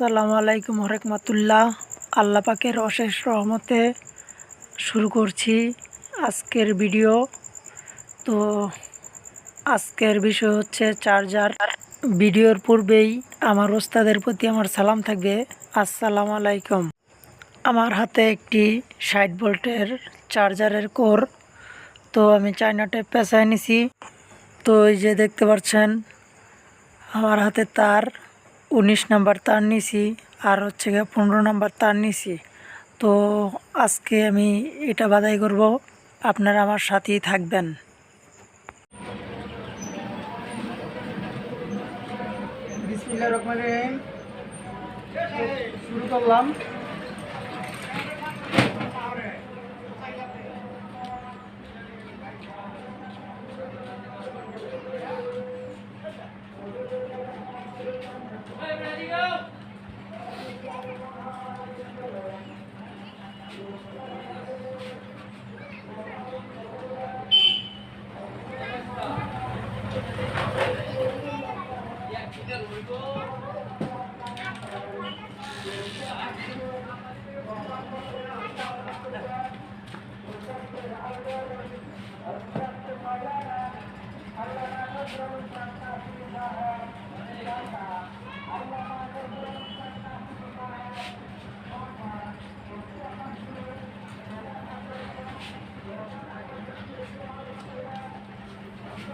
আসসালামু আলাইকুম রহমতুল্লাহ। আল্লাহ পাকের অশেষ রহমতে শুরু করছি আজকের ভিডিও। তো আজকের বিষয় হচ্ছে চার্জার। ভিডিওর পূর্বেই আমার ওস্তাদের প্রতি আমার সালাম থাকবে। আসসালামু আলাইকুম। আমার হাতে একটি ষাট ভোল্টের চার্জারের কোর। তো আমি চায়নাটে পেঁচায় নিছি। তো এই যে দেখতে পাচ্ছেন, আমার হাতে তার উনিশ নাম্বার তার নিছি, আর হচ্ছে গিয়ে পনেরো নাম্বার তার নিছি। তো আজকে আমি এটা বাদাই করব, আপনারা আমার সাথেই থাকবেন। শুরু করলাম।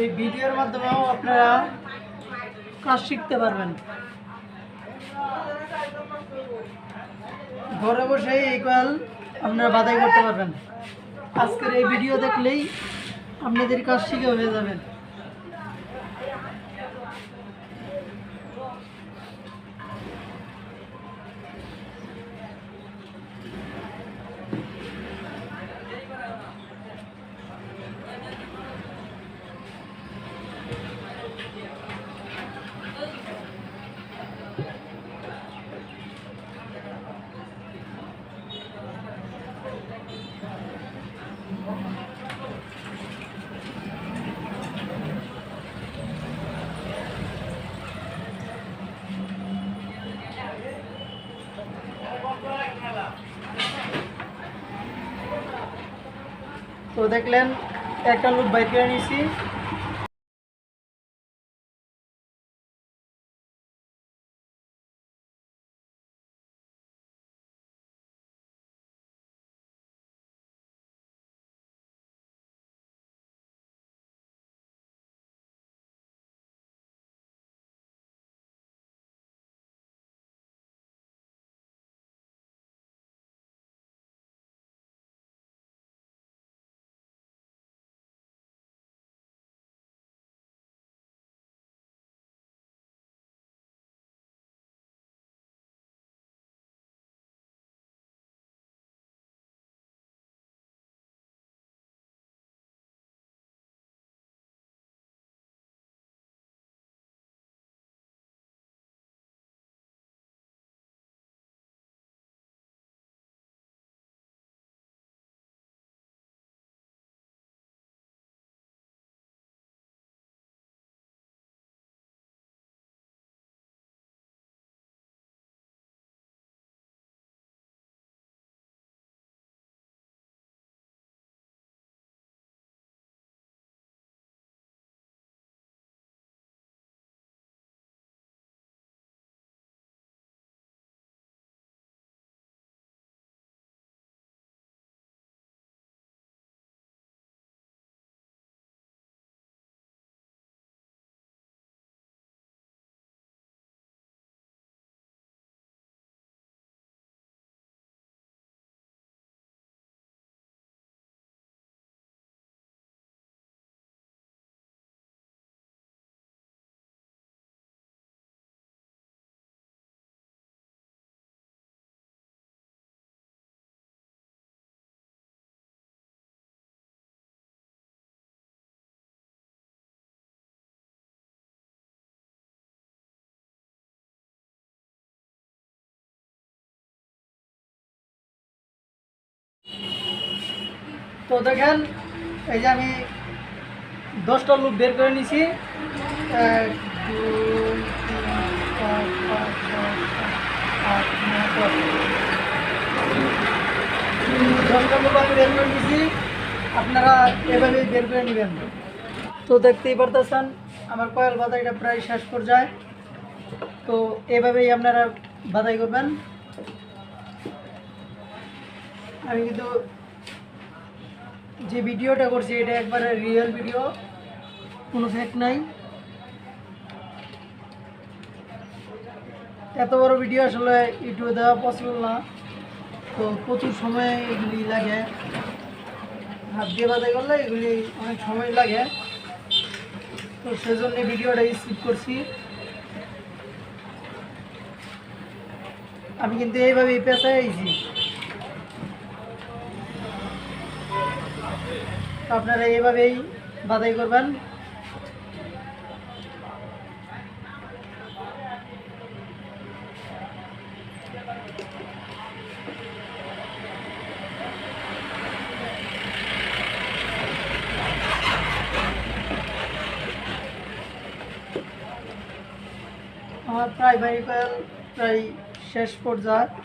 এই ভিডিওর মাধ্যমেও আপনারা কাজ শিখতে পারবেন। ঘরে বসে এই কয়েল আপনারা বাধাই করতে পারবেন। আজকের এই ভিডিও দেখলেই আপনাদের কাজ শিখে হয়ে যাবেন তো দেখলেন একটা লোক বাইক নিয়েছি। তো দেখেন এই যে আমি দশটা লুপ বের করে নিছি দশটা আমি বের করে আপনারা এভাবেই বের করে নেবেন তো দেখতেই পারতেছেন আমার কয়েল বাদাইটা প্রায় শেষ পর্যায়ে তো এভাবেই আপনারা বাদাই করবেন আমি কিন্তু যে ভিডিওটা করছি, এটা একবারে রিয়েল ভিডিও কোনো ফেক নাই। এত বড় ভিডিও আসলে ইউটিউবে দেওয়া পসিবল না। তো প্রচুর সময় এগুলি লাগে। হাত দিয়ে বাদাই করলে এগুলি অনেক সময় লাগে। তো সেজন্য ভিডিওটা স্কিপ করছি। আমি কিন্তু এইভাবেই পেশায় আইছি। আপনারা এইভাবেই বাদাই করবেন। আমার প্রাইমারি কয়েল প্রায় শেষ পর্যায়ে।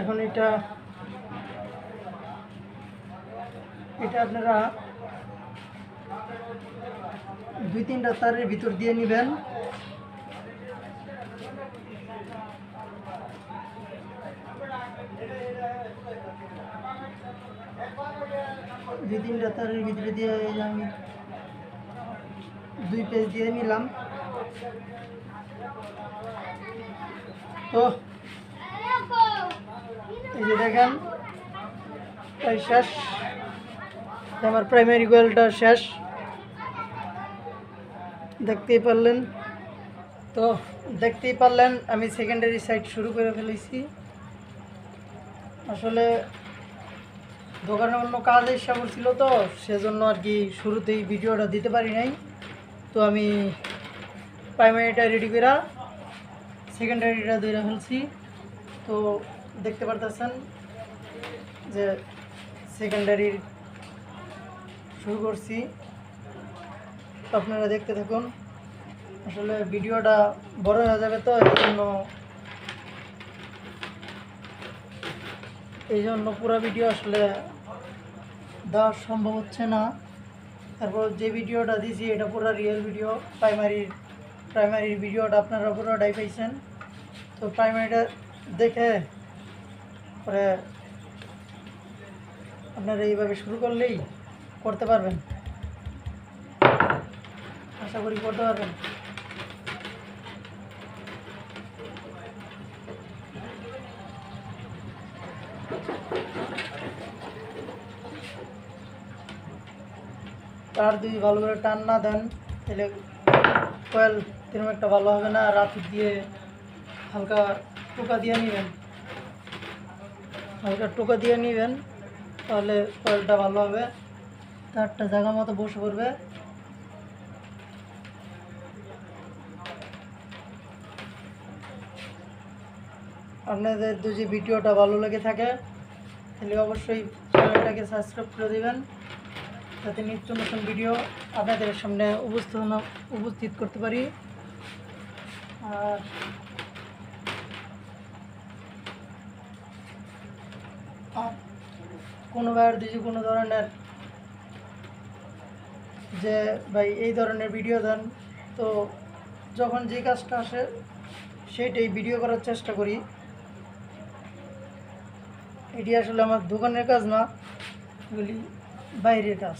এখন এটা এটা আপনারা দুই তিনটা তারের ভিতর দিয়ে নেবেন। দুই তিনটা তারের ভিতরে দিয়ে আমি দুই পেজ দিয়ে নিলাম। তো, এই যে দেখেন শেষ। আমার প্রাইমারি কোয়েলটা শেষ। দেখতেই পারলেন। তো দেখতেই পারলেন, আমি সেকেন্ডারি সাইড শুরু করে ফেলেছি। আসলে দোকানে অন্য কাজ এসে ছিল তো, সেজন্য আর কি শুরুতেই ভিডিওটা দিতে পারি নাই। তো আমি প্রাইমারিটা রেডি করে সেকেন্ডারিটা ধরে ফেলছি। তো দেখতে পারতেছেন যে সেকেন্ডারির শুরু করছি। তো আপনারা দেখতে থাকুন। আসলে ভিডিওটা বড় হয়ে যাবে তো, এই জন্য এই জন্য পুরো ভিডিও আসলে দেওয়া সম্ভব হচ্ছে না। তারপর যে ভিডিওটা দিয়েছি এটা পুরো রিয়েল ভিডিও প্রাইমারির প্রাইমারির ভিডিওটা আপনারা পুরোটাই পাইছেন। তো প্রাইমারিটা দেখে পরে আপনারা এইভাবে শুরু করলেই করতে পারবেন। আশা করি করতে পারবেন। তার যদি ভালো করে টান না দেন, তাহলে কয়েল তেমন একটা ভালো হবে না রাত দিয়ে হালকা টোকা দিয়ে নেবেন। হালকা টোকা দিয়ে নেবেন, তাহলে কয়েলটা ভালো হবে। তারটা জায়গা মতো বসে পড়বে। আপনাদের যদি ভিডিওটা ভালো লেগে থাকে, তাহলে অবশ্যই চ্যানেলটাকে সাবস্ক্রাইব করে দেবেন। যাতে নিত্য নতুন ভিডিও আপনাদের সামনে উপস্থিত উপস্থিত করতে পারি। আর আর কোনো ভাইয়ের যদি কোনো ধরনের যে ভাই এই ধরনের ভিডিও দেন, তো যখন যে কাজটা আসে, সেইটাই ভিডিও করার চেষ্টা করি। এটি আসলে আমার দোকানের কাজ না বাইরের কাজ।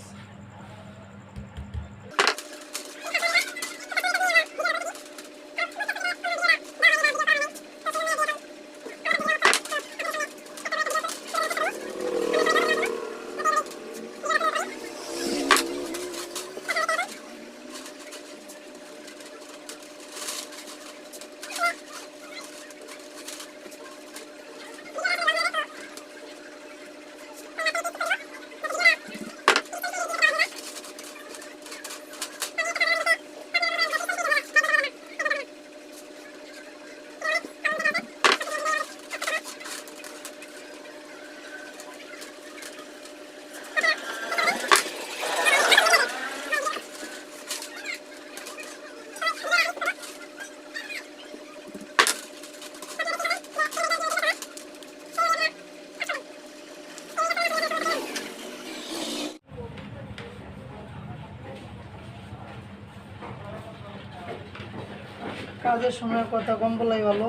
সময় কথা কম বলাই ভালো।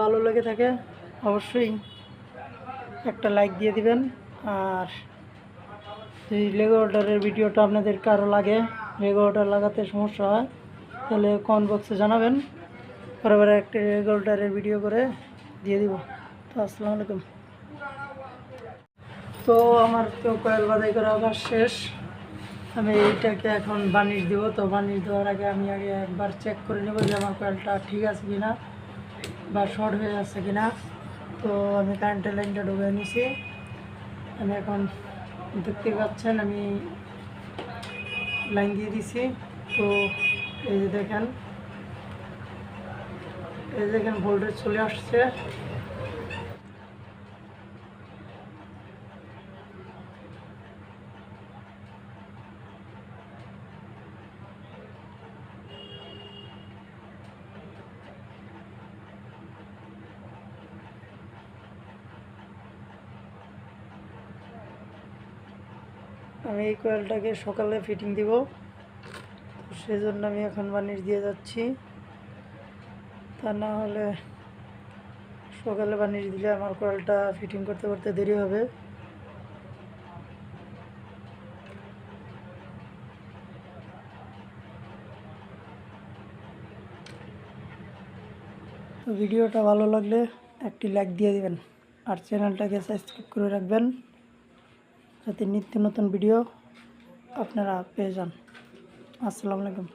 ভালো লেগে থাকে, অবশ্যই একটা লাইক দিয়ে দিবেন। আর যদি লেগো অর্ডারের ভিডিওটা আপনাদের কারও লাগে লেগো অর্ডার লাগাতে সমস্যা হয়, তাহলে কমেন্ট বক্সে জানাবেন। পরে একটা লেগো অর্ডারের ভিডিও করে দিয়ে দিব। তো আসসালামু আলাইকুম। তো আমার তো কয়েল বাদাই করা আবার শেষ। আমি এইটাকে এখন বানিশ দিব। তো বানিশ দেওয়ার আগে আমি আগে একবার চেক করে নেব যে আমার কয়েলটা ঠিক আছে কিনা। বা শর্ট হয়ে যাচ্ছে কিনা, তো আমি কারেন্টের লাইনটা ডুবে নিছি। আমি এখন দেখতে পাচ্ছেন, আমি লাইন দিয়ে দিছি। তো এই যে দেখেন, এই দেখেন ভোল্টেজ চলে আসছে। আমি এই কয়েলটাকে সকালে ফিটিং দিব। তো সেজন্য আমি এখন বানিশ দিয়ে যাচ্ছি। তা না হলে সকালে বানিশ দিলে আমার কয়েলটা ফিটিং করতে করতে দেরি হবে। ভিডিওটা ভালো লাগলে একটি লাইক দিয়ে দিবেন। আর চ্যানেলটাকে সাবস্ক্রাইব করে রাখবেন। যাতে নিত্য নতুন ভিডিও আপনারা পেয়ে যান। আসসালামু আলাইকুম।